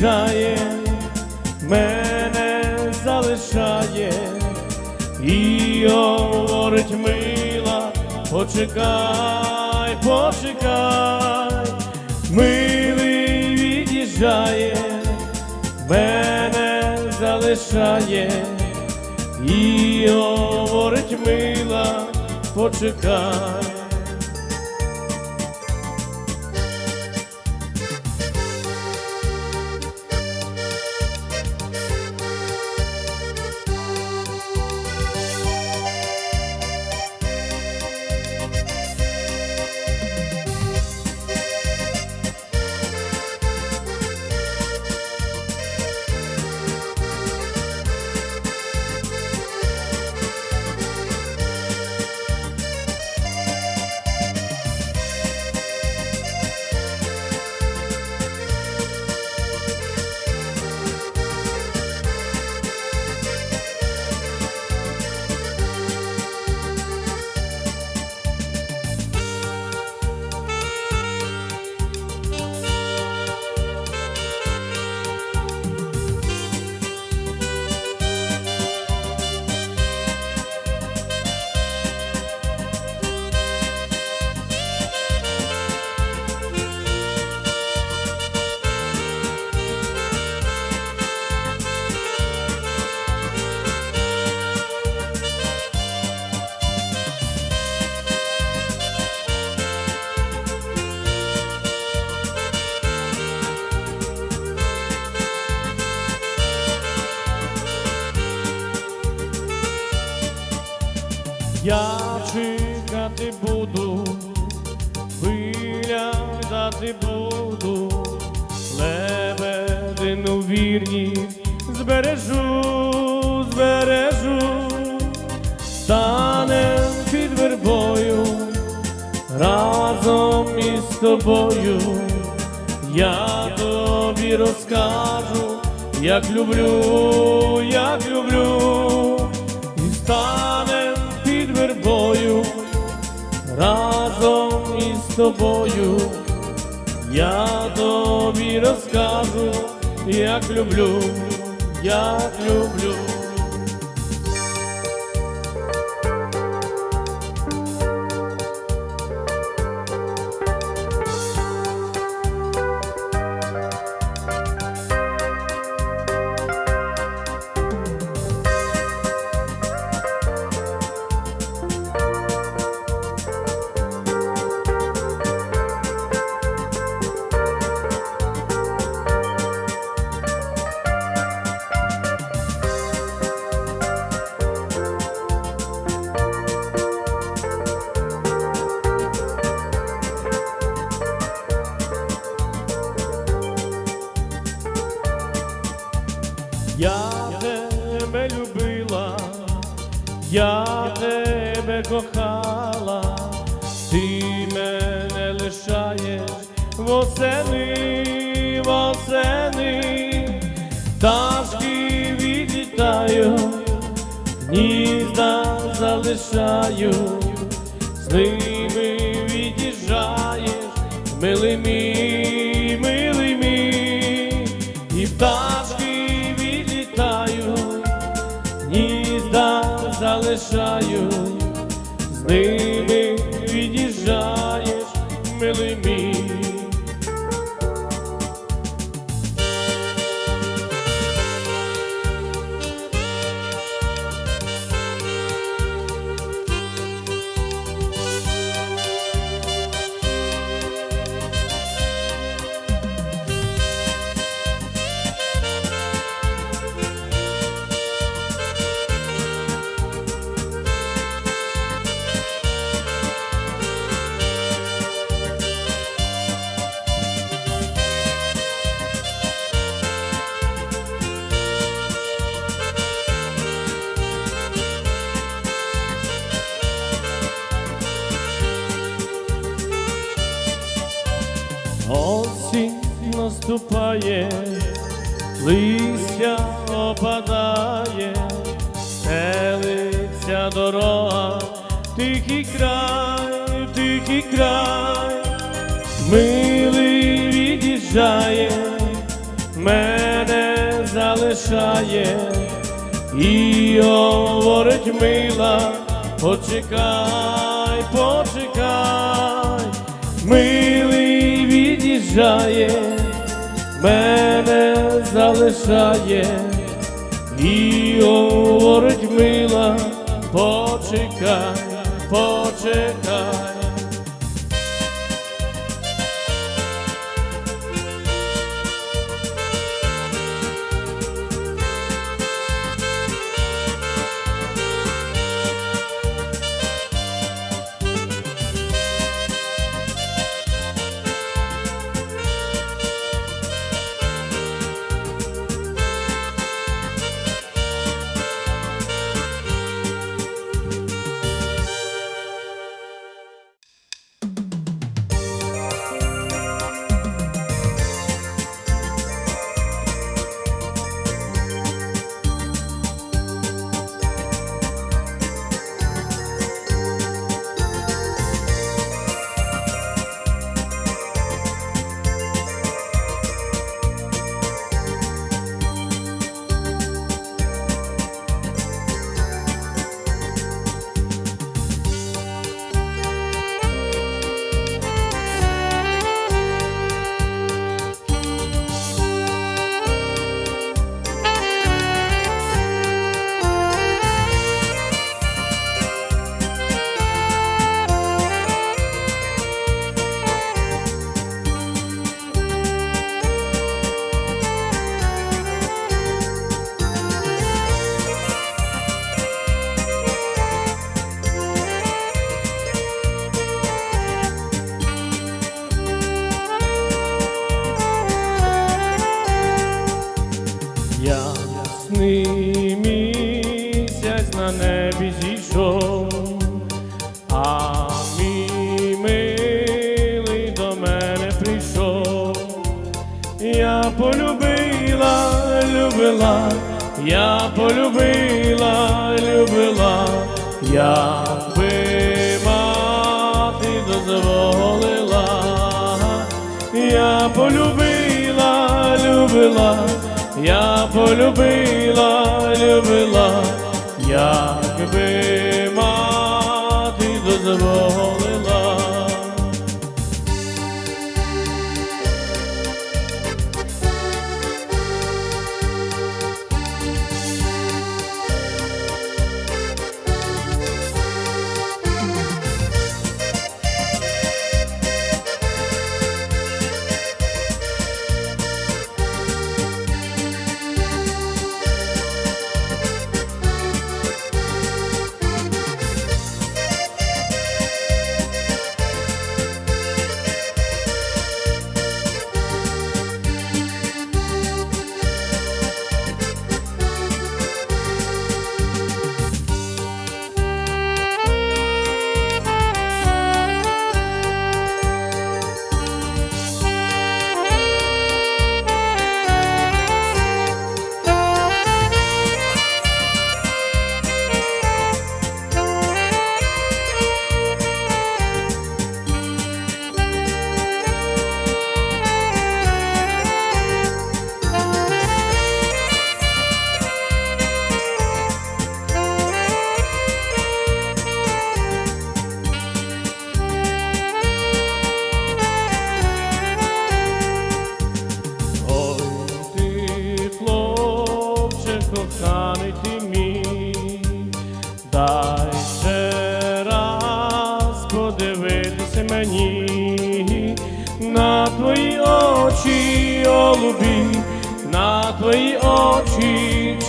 від'їжджає, мене залишає і говорить мила, почекай, почекай, милий від'їжджає, мене залишає і говорить мила, почекай. Вірність збережу, збережу, станем під вербою. Разом із тобою. Я тобі розкажу, як люблю, як люблю, і станем під вербою. Разом із тобою. Я тобі розкажу, як люблю, як люблю. Кохала, ти мене лишаєш восени, восени, пташки відлітаю, гнізда залишаю, з ними від'їжджаєш, милий мій, милий мій, і пташки Наступає, листя опадає, стелиться дорога, тихий край, тихий край, милий від'їжджає, мене залишає і говорить мила, почекай, почекай, милий від'їжджає, мене залишає і говорить мила, почекай, почекай. Полюбила, любила, якби мати дозволила.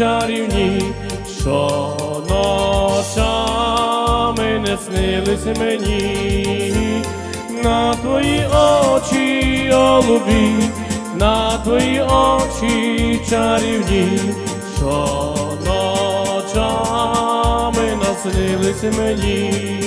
Чарівні, що ночами не снилися мені, на твої очі, голубі, на твої очі чарівні, що ночами наснились мені.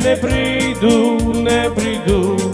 не прийду, не прийду.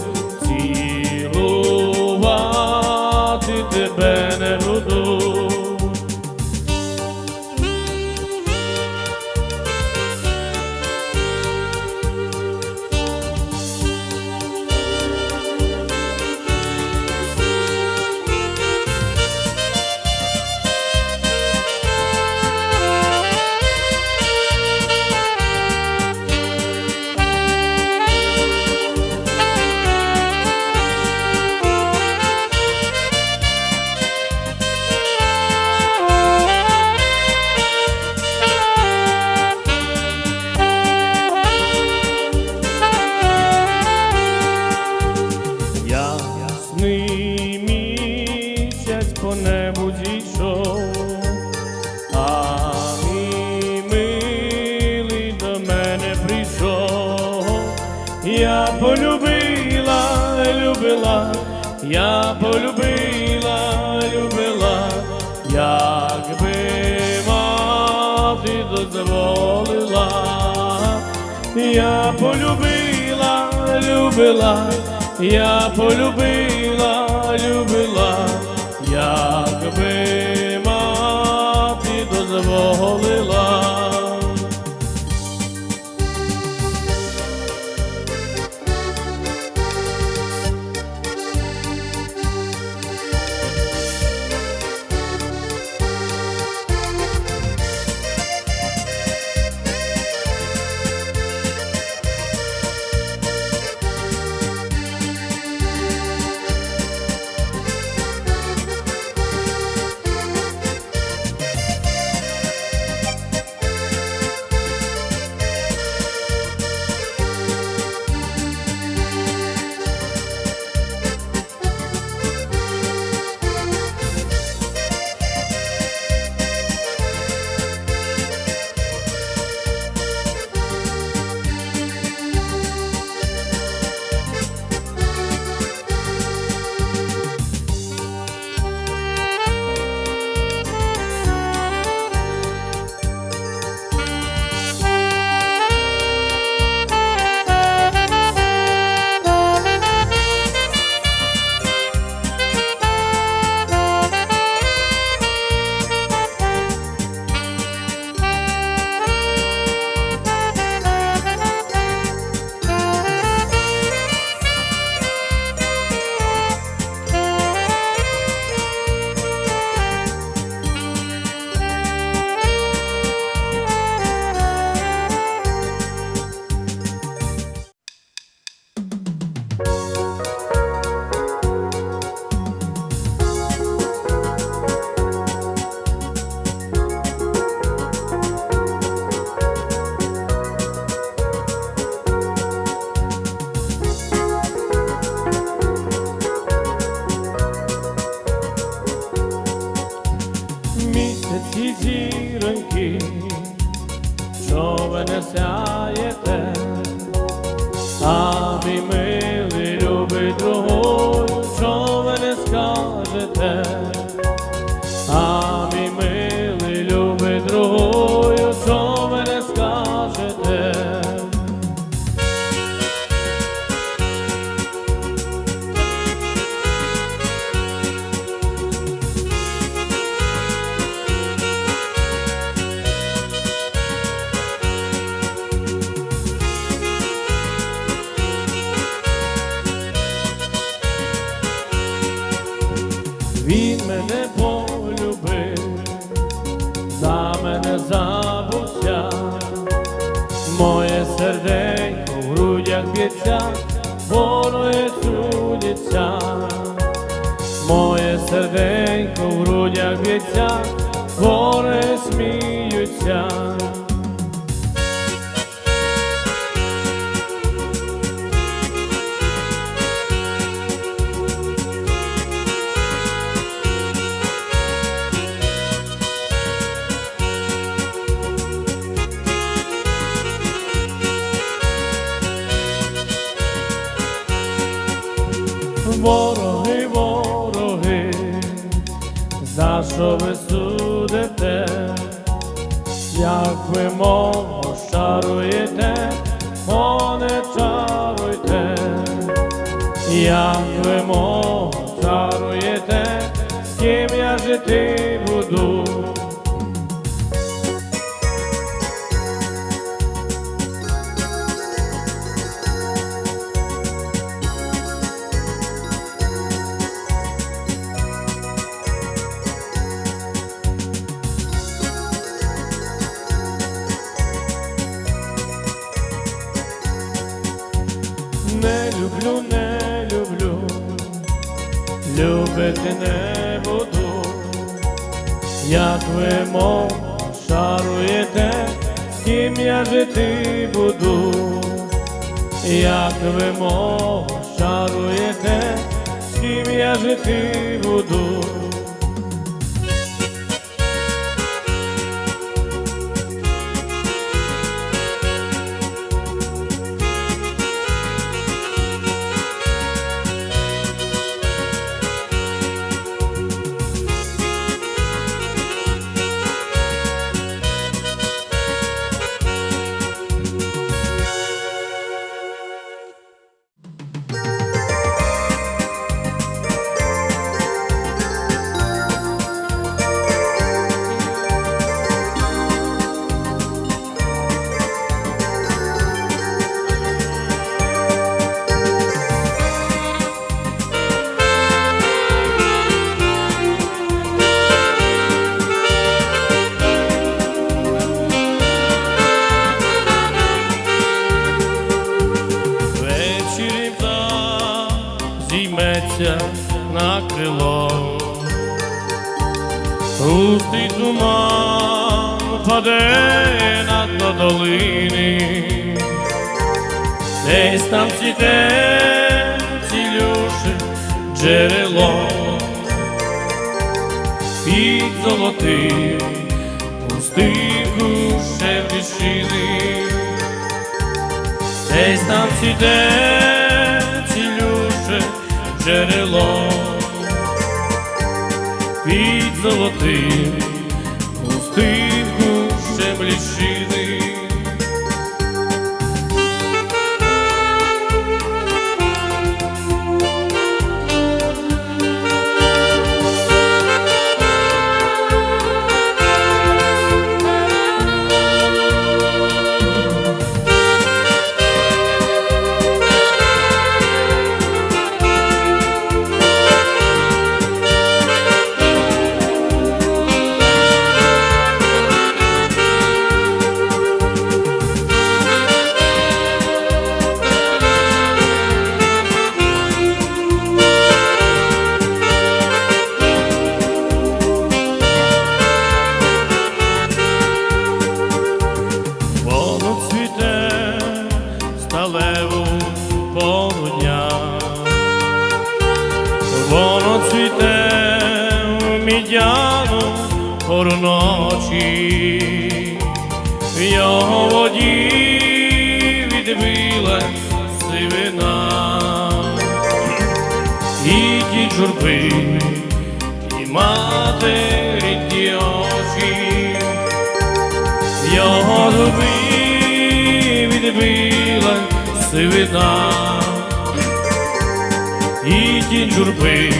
visitor серденько в грудях б'ється, гори сміються. Ви судите, як ви мову шаруєте, о не чаруйте, як ви мову чаруєте, з ким я жити буду. Ви мов шаруєте, з ким я жити туман паде на дно долини, десь там цвіте цілюше джерело, під золотим пустих гушем лишили. Десь там цвіте цілюше джерело. Під золотим густим гущем Сивина, і тінь журби,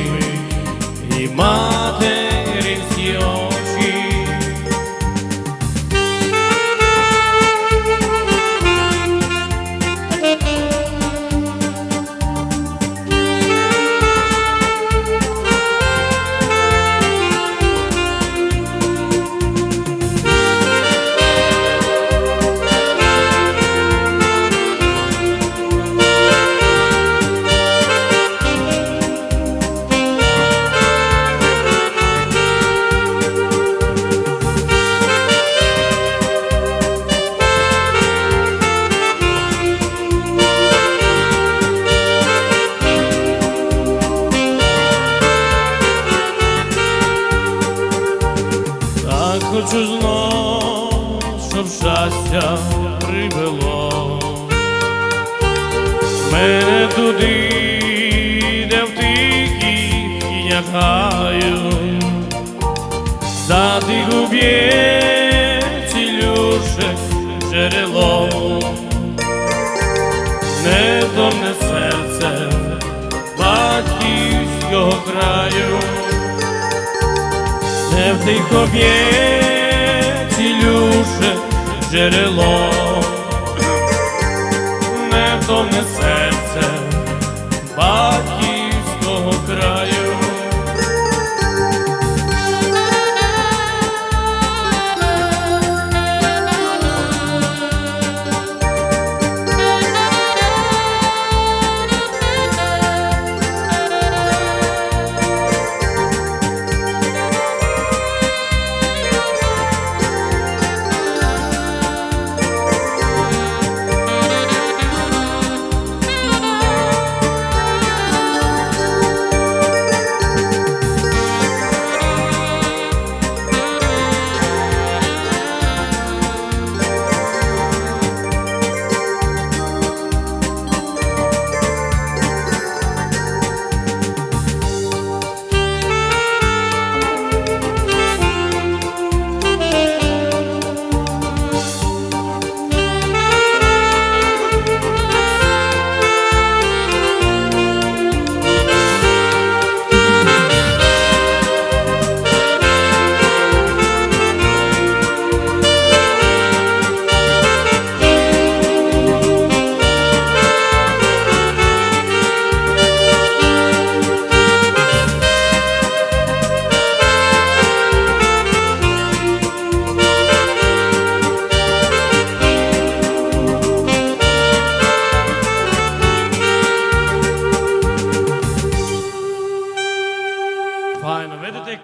Хочу знов, щоб щастя привело мене туди, де в гаю, за тих уб'є цілюше джерело, не домне серце батьківського краю, тих об'є цілюше джерело,